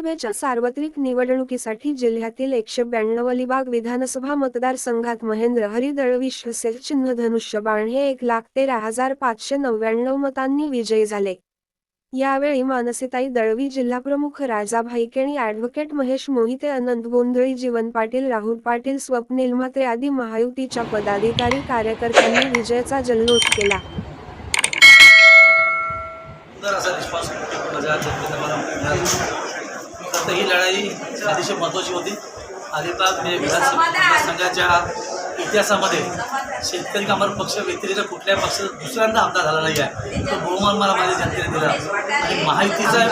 विधानसभेच्या सार्वत्रिक निवडणुकीसाठी जिल्ह्यातील एकशे ब्याण्णव अलिबाग विधानसभा मतदारसंघात महेंद्र हरी दळवीश चिन्ह चिन्ह धनुष्यबाण हे एक लाख तेरा हजार पाचशे नव्याण्णव मतांनी विजयी झाले. यावेळी मानसीताई दळवी जिल्हाप्रमुख राजा भाईकेणी ॲडव्होकेट महेश मोहिते अनंत गोंधळी जीवन पाटील राहुल पाटील स्वप्नील म्हात्रे आदी महायुतीच्या पदाधिकारी कार्यकर्त्यांनी विजयाचा जल्लोष केला. सुंदर असा रिस्पॉन्स मला मिळाला तर ही लढाई अतिशय महत्त्वाची होती. अलिबाग मतदारसंघाच्या इतिहासामध्ये शेतकरी कामगार पक्ष व्यतिरिक्त कुठल्या पक्षाचा दुसऱ्यांदा आमदार झाला नाही आहे तो बहुमान मला माझ्या जनतेने दिला. आणि महायुतीचा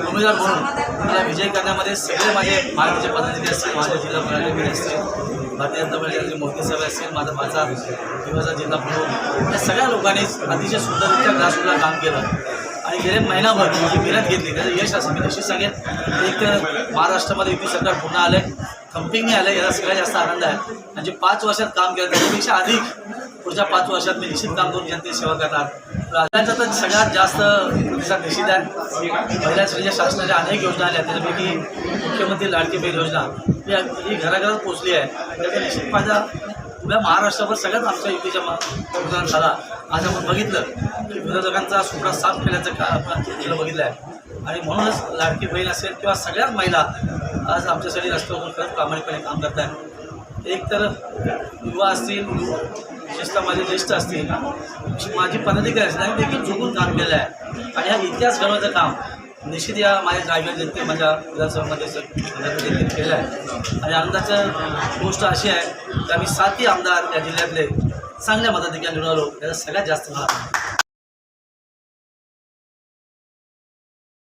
उमेदवार म्हणून मला विजय करण्यामध्ये सगळे माझे महायुतीचे पदाधिकारी असतील माझे जिल्हा पदाधिकारी असतील भारतीय जनता पार्टीचे मोदी साहेब असतील माझा माझा दिवसा जिल्हा प्रमुख या सगळ्या लोकांनी अतिशय सुंदररित्या ग्रासरूटला काम केलं. आणि गेले महिनाभर जी मेहनत घेतली. त्याचं यश असं मी निश्चित सांगेन. एक तर महाराष्ट्रामध्ये युती सरकार पुन्हा आलं. आहे थम्पिंगने आलं. याचा सगळ्यात जास्त आनंद आहे. आणि जे पाच वर्षात काम केलं त्याच्यापेक्षा अधिक पुढच्या पाच वर्षात मी निश्चित काम करून जनतेची सेवा करणार. राज्याचा तर सगळ्यात जास्त प्रतिसाद निश्चित आहे. महिला श्रेणीच्या शासनाच्या अनेक योजना आल्या. त्याच्यापैकी मुख्यमंत्री लाडकी बहीण योजना ही ही घराघरात पोचली आहे. त्याचा निश्चित फायदा उभ्या महाराष्ट्रावर सगळ्यात आमच्या युतीच्या मतदान झाला. आज आपण बघितलं की विरोधकांचा सुपडा साफ केल्याचं का आपण केलं बघितलं आहे आणि म्हणूनच लाडकी बहीण असेल किंवा सगळ्याच महिला आज आमच्यासाठी रस्त्यावर खरंच प्रामाणिकपणे काम करत आहेत एक तर युवा असतील विशेषतः माझे ज्येष्ठ असतील माझी पदाधिकारी असतील देखील झुकून काम केलं आहे आणि हा इतिहास घडवायचं काम निश्चित या माझ्या रायगड जनते माझ्या विधानसभामध्ये देखील केलं आहे. आणि आनंदाचं गोष्ट अशी आहे की आम्ही सातही आमदार या जिल्ह्यातले चांगल्या मताधिकारी निवडलो आलो. याचा सगळ्यात जास्त मला